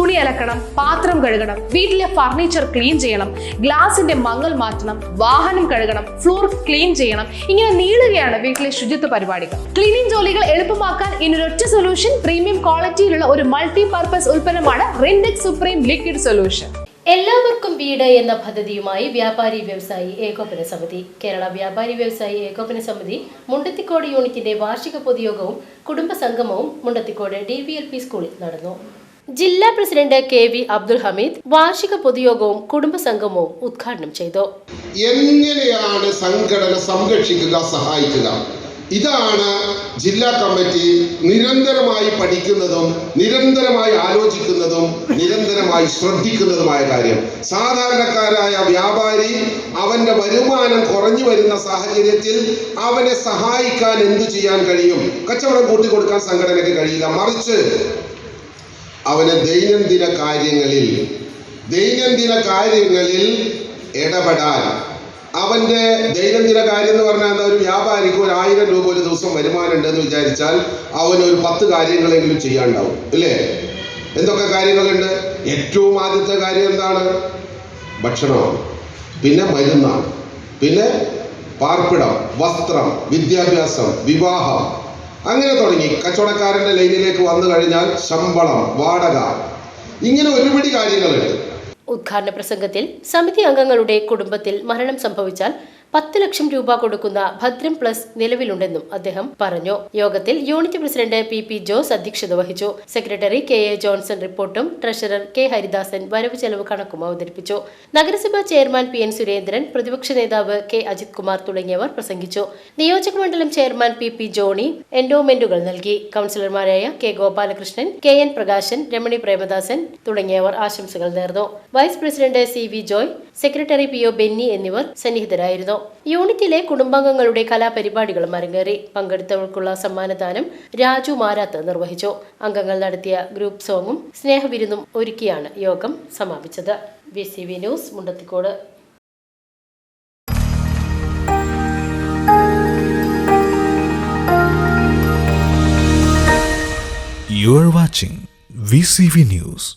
തുണി അലക്കണം പാത്രം കഴുകണം വീട്ടിലെ ഫർണിച്ചർ ക്ലീൻ ചെയ്യണം ഗ്ലാസിന്റെ മങ്ങൽ മാറ്റണം വാഹനം കഴുകണം ഫ്ലോർ ക്ലീൻ ചെയ്യണം. ഇങ്ങനെ നീളുകയാണ് വീട്ടിലെ ശുചിത്വ പരിപാടികൾ. ക്ലീനിങ് ജോലികൾ എളുപ്പമാക്കാൻ ഇനൊരൊറ്റ സൊല്യൂഷൻ പ്രീമിയം ക്വാളിറ്റിയിലുള്ള ഒരു മൾട്ടി പർപ്പസ് ഉൽപ്പന്നമാണ് റിൻഡെക്സ് സുപ്രീം ലിക്വിഡ് സൊല്യൂഷൻ എല്ലാവർക്കും വീട് എന്ന പദ്ധതിയുമായി വ്യാപാരി വ്യവസായി ഏകോപന സമിതി. കേരള വ്യാപാരി വ്യവസായി ഏകോപന സമിതി മുണ്ടത്തിക്കോട് യൂണിറ്റിന്റെ വാർഷിക പൊതുയോഗവും കുടുംബ സംഗമവും മുണ്ടത്തിക്കോട് ഡി സ്കൂളിൽ നടന്നു. ജില്ലാ president K V Abdul Hameed വാർഷിക പൊതുയോഗവും കുടുംബസംഗമവും ഉദ്ഘാടനം ചെയ്തു. എങ്ങനെയാണ് സംഘടന സംരക്ഷിക്കുക സഹായിക്കുക? ഇതാണ് ജില്ലാ കമ്മിറ്റി നിരന്തരമായി പഠിക്കുന്നതും നിരന്തരമായി ആലോചിക്കുന്നതും നിരന്തരമായി ശ്രദ്ധിക്കുന്നതുമായ കാര്യം. സാധാരണക്കാരായ വ്യാപാരി അവന്റെ വരുമാനം കുറഞ്ഞു വരുന്ന സാഹചര്യത്തിൽ അവനെ സഹായിക്കാൻ എന്തു ചെയ്യാൻ കഴിയും? കച്ചവടം കൂട്ടിക്കൊടുക്കാൻ സംഘടനയ്ക്ക് കഴിയില്ല. മറിച്ച് അവന് ദൈനംദിന കാര്യങ്ങളിൽ ദൈനംദിന കാര്യങ്ങളിൽ ഇടപെടാൻ. അവന്റെ ദൈനംദിന കാര്യം എന്ന് പറഞ്ഞാൽ എന്താ? ഒരു വ്യാപാരിക്ക് ഒരു ആയിരം രൂപ ഒരു ദിവസം വരുമാനം ഉണ്ടെന്ന് വിചാരിച്ചാൽ അവന് ഒരു പത്ത് കാര്യങ്ങളെങ്കിലും ചെയ്യാണ്ടാവും ഇല്ലേ? എന്തൊക്കെ കാര്യങ്ങളുണ്ട്? ഏറ്റവും ആദ്യത്തെ കാര്യം എന്താണ്? ഭക്ഷണമാണ് പിന്നെ മരുന്നാണ് പിന്നെ പാർപ്പിടം വസ്ത്രം വിദ്യാഭ്യാസം വിവാഹം അങ്ങനെ തുടങ്ങി. കച്ചവടക്കാരന്റെ ലൈനിലേക്ക് വന്നു കഴിഞ്ഞാൽ ശമ്പളം വാടക. ഇങ്ങനെ ഒരുപിടി കാര്യങ്ങളുണ്ട് ഉദ്ഘാടന പ്രസംഗത്തിൽ സമിതി അംഗങ്ങളുടെ കുടുംബത്തിൽ മരണം സംഭവിച്ചാൽ പത്ത് ലക്ഷം രൂപ കൊടുക്കുന്ന ഭദ്രം പ്ലസ് നിലവിലുണ്ടെന്നും അദ്ദേഹം പറഞ്ഞു. യോഗത്തിൽ unit president P P Jose അധ്യക്ഷത വഹിച്ചു. സെക്രട്ടറി കെ എ ജോൺസൺ റിപ്പോർട്ടും ട്രഷറർ കെ ഹരിദാസൻ വരവ് ചെലവ് കണക്കും അവതരിപ്പിച്ചു. നഗരസഭാ ചെയർമാൻ പി എൻ സുരേന്ദ്രൻ പ്രതിപക്ഷ നേതാവ് കെ അജിത് കുമാർ തുടങ്ങിയവർ പ്രസംഗിച്ചു. നിയോജക മണ്ഡലം ചെയർമാൻ പി പി ജോണി എൻഡോമെന്റുകൾ നൽകി. കൗൺസിലർമാരായ K Gopalakrishnan K N Prakashan Ramani Premadasan തുടങ്ങിയവർ ആശംസകൾ നേർന്നു. Vice president C V Joy secretary P O Benny എന്നിവർ സന്നിഹിതരായിരുന്നു. യൂണിറ്റിലെ കുടുംബാംഗങ്ങളുടെ കലാപരിപാടികളും അരങ്ങേറി. പങ്കെടുത്തവർക്കുള്ള സമ്മാനദാനം രാജു മാരാത്ത് നിർവഹിച്ചു. അംഗങ്ങൾ നടത്തിയ ഗ്രൂപ്പ് സോങ്ങും സ്നേഹവിരുന്നും ഒരുക്കിയാണ് യോഗം സമാപിച്ചത്. B C V news Mundathikode. You are watching VCV News.